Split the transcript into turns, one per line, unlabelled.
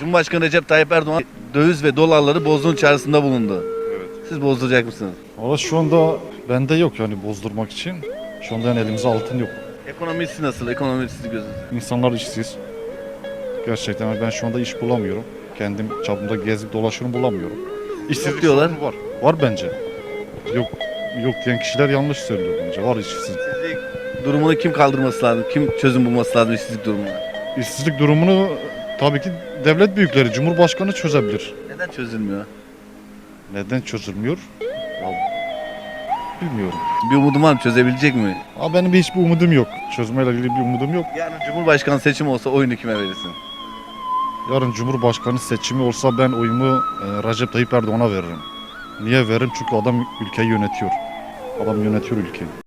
Cumhurbaşkanı Recep Tayyip Erdoğan döviz ve dolarları bozduğun çağrısında bulundu.
Evet.
Siz bozduracak mısınız?
Valla şu anda bende yok yani bozdurmak için. Şu anda yani elimizde altın yok.
Ekonomisi nasıl? Ekonomi sizi gözünüzde.
İnsanlar işsiz. Gerçekten ben şu anda iş bulamıyorum. Kendim çapımda gezip dolaşıyorum bulamıyorum. İşsizlik
diyorlar.
sorunu Var. Var bence. Yok yok diyen kişiler yanlış söylüyor bence. Var işsizlik.
İşsizlik durumunu kim kaldırması lazım? Kim çözüm bulması lazım işsizlik durumuna?
İşsizlik durumunu tabii ki devlet büyükleri, Cumhurbaşkanı çözebilir.
Neden çözülmüyor?
Neden çözülmüyor? Ya, bilmiyorum.
Bir umudum var mı? Çözebilecek mi?
Ama benim hiçbir umudum yok. Çözmeyle ilgili bir umudum yok.
Yani Cumhurbaşkanı seçimi olsa oyunu kime verirsin?
Yarın Cumhurbaşkanı seçimi olsa ben oyumu e, Recep Tayyip Erdoğan'a veririm. Niye veririm? Çünkü adam ülkeyi yönetiyor. Adam yönetiyor ülkeyi.